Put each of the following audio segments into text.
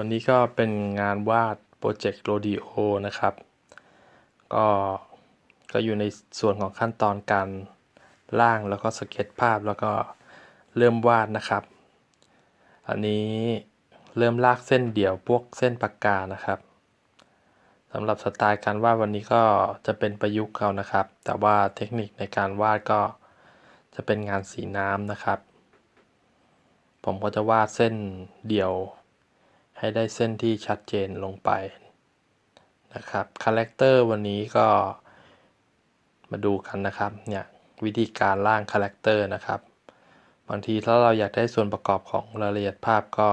วันนี้ก็เป็นงานวาดโปรเจกต์โรดิโอนะครับ ก็ก็อยู่ในส่วนของขั้นตอนการร่างแล้วก็สเก็ตภาพแล้วก็เริ่มวาดนะครับ อันนี้เริ่มลากเส้นเดี่ยวพวกเส้นปากกานะครับสำหรับสไตล์การวาดวันนี้ก็จะเป็นประยุกต์เอานะครับ แต่ว่าเทคนิคในการวาดก็จะเป็นงานสีน้ำนะครับ ผมก็จะวาดเส้นเดี่ยว ให้ได้เส้นที่ชัดเจนลงไปนะครับคาแรคเตอร์วันนี้ก็มาดูกันนะครับเนี่ยวิธีการร่างคาแรคเตอร์นะครับ บางทีถ้าเราอยากได้ส่วนประกอบของรายละเอียดภาพก็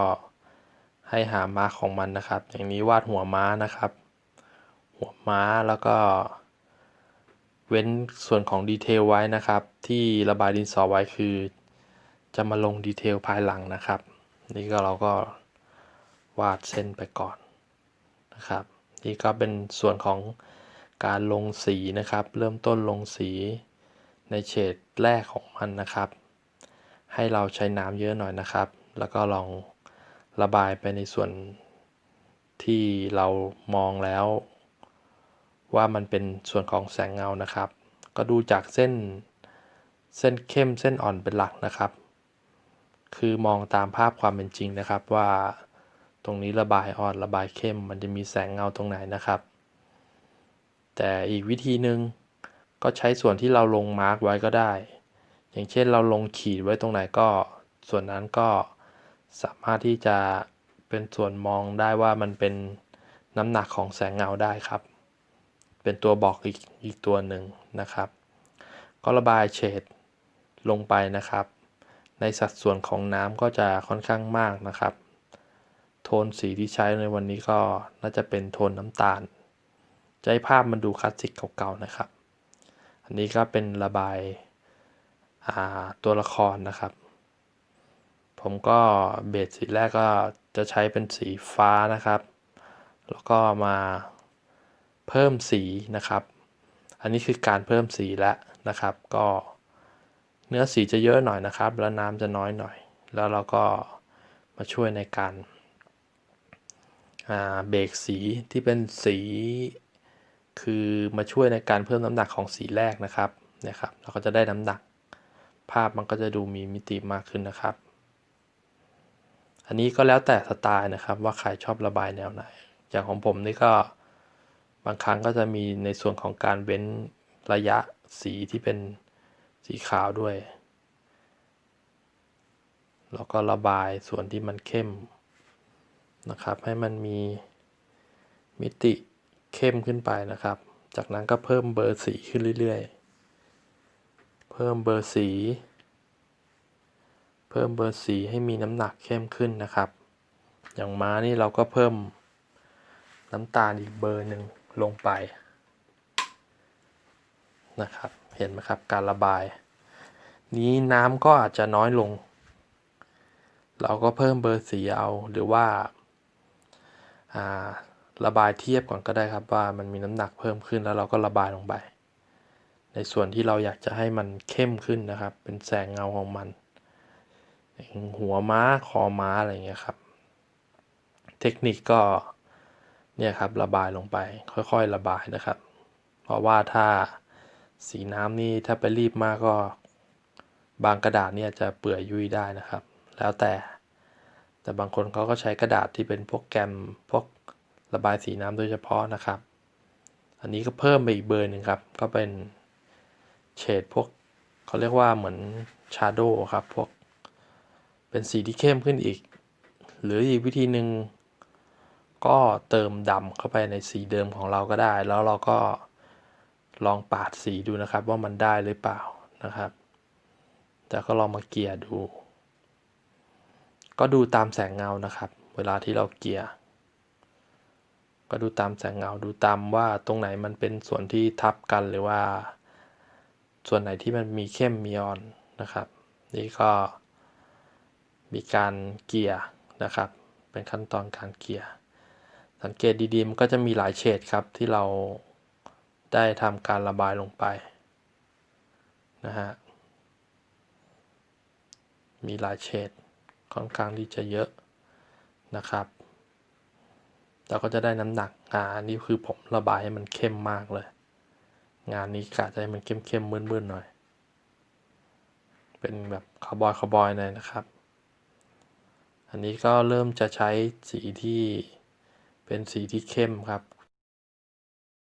ให้หามาของมันนะครับ อย่างนี้วาดหัวม้านะครับ หัวม้าแล้วก็ เว้นส่วนของดีเทลไว้นะครับ ที่ระบายดินสอไว้คือ จะมาลงดีเทลภายหลังนะครับ นี่ก็เราก็ วาดเส้นไปก่อนนะครับนี่ก็เป็นส่วนของการลงสีนะครับ เริ่มต้นลงสีในเฉดแรกของมันนะครับ ให้เราใช้น้ำเยอะหน่อยนะครับ แล้วก็ลองระบายไปในส่วนที่เรามองแล้ว ว่ามันเป็นส่วนของแสงเงานะครับ ก็ดูจากเส้นเส้นเข้มเส้นอ่อนเป็นหลักนะครับ คือมองตามภาพความเป็นจริงนะครับว่า ตรงนี้ระบายอ่อนระบายเข้ม มันจะมีแสงเงาตรงไหนนะครับ แต่อีกวิธีหนึ่งก็ใช้ส่วนที่เราลงมาร์กไว้ก็ได้ อย่างเช่นเราลงขีดไว้ตรงไหนก็ส่วนนั้นก็สามารถที่จะเป็นส่วนมองได้ว่ามันเป็นน้ำหนักของแสงเงาได้ครับ เป็นตัวบอกอีกอีกตัวหนึ่งนะครับ ก็ระบายเฉดลงไปนะครับ ในสัดส่วนของน้ำก็จะค่อนข้างมากนะครับ โทนสีที่ใช้ในวันนี้ก็น่าจะเป็นโทนน้ำตาล จะให้ภาพมันดูคลาสสิกเก่าๆนะครับ อันนี้ก็เป็นระบายตัวละครนะครับ ผมก็เบสสีแรกก็จะใช้เป็นสีฟ้านะครับ แล้วก็มาเพิ่มสีนะครับ อันนี้คือการเพิ่มสีแล้วนะครับ ก็เนื้อสีจะเยอะหน่อยนะครับ แล้วน้ำจะน้อยหน่อย แล้วเราก็มาช่วยในการ เบรกสีที่เป็นสีคือมาช่วยในการเพิ่มน้ำหนักของสีแรกนะครับนะครับเราก็จะได้น้ำหนัก ภาพมันก็จะดูมีมิติมากขึ้นนะครับ อันนี้ก็แล้วแต่สไตล์นะครับ ว่าใครชอบระบายแนวไหน อย่างของผมนี่ก็บางครั้งก็จะมีในส่วนของการเว้นระยะสีที่เป็นสีขาวด้วย แล้วก็ระบายส่วนที่มันเข้ม นะครับ ให้มันมีมิติเข้มขึ้นไปนะครับ จากนั้นก็เพิ่มเบอร์สีขึ้นเรื่อยๆ เพิ่มเบอร์สี เพิ่มเบอร์สีให้มีน้ำหนักเข้มขึ้นนะครับ อย่างม้านี่เราก็เพิ่มน้ำตาลอีกเบอร์หนึ่งลงไปนะครับ เห็นไหมครับการระบาย นี้น้ำก็อาจจะน้อยลง เราก็เพิ่มเบอร์สีเอาหรือว่า ระบายเทียบก่อนก็ได้ครับว่ามันมีน้ำหนักเพิ่มขึ้นแล้วเราก็ระบายลงไป ในส่วนที่เราอยากจะให้มันเข้มขึ้นนะครับ เป็นแสงเงาของมัน หัวม้าคอม้าอะไรเงี้ยครับ เทคนิคก็เนี่ยครับระบายลงไป ค่อยๆระบายนะครับ เพราะว่าถ้าสีน้ำนี่ถ้าไปรีบมากก็บางกระดาษเนี่ยจะเปื่อยยุ่ยได้นะครับ แล้วแต่ แต่บางคนเขาก็ใช้กระดาษที่เป็นพวกแกมพวกระบายสีน้ำโดยเฉพาะนะครับ อันนี้ก็เพิ่มไปอีกเบอร์หนึ่งครับ ก็เป็นเฉดพวกเขาเรียกว่าเหมือนชาร์โดครับพวกเป็นสีที่เข้มขึ้นอีก หรืออีกวิธีหนึ่งก็เติมดำเข้าไปในสีเดิมของเราก็ได้ แล้วเราก็ลองปาดสีดูนะครับว่ามันได้หรือเปล่านะครับ แต่ก็ลองมาเกียร์ดู ก็ดูตามแสงเงานะครับ เวลาที่เราเกียร์ ก็ดูตามแสงเงาดูตามว่าตรงไหนมันเป็นส่วนที่ทับกันหรือว่า ส่วนไหนที่มันมีเข้มมีอ่อนนะครับ นี่ก็มีการเกียร์นะครับ เป็นขั้นตอนการเกียร์ สังเกตดีๆมันก็จะมีหลายเฉดครับที่เราได้ทำการระบายลงไปนะฮะ มีหลายเฉด ค่อนข้างที่จะเยอะนะครับเราก็จะได้น้ำหนักงานนี่คือผมระบายให้มันเข้มมากเลย งานนี้กะจะให้มันเข้มเข้มๆมืดๆหน่อย เป็นแบบคาวบอยคาวบอยหน่อยนะครับ อันนี้ก็เริ่มจะใช้สีที่เป็นสีที่เข้มครับ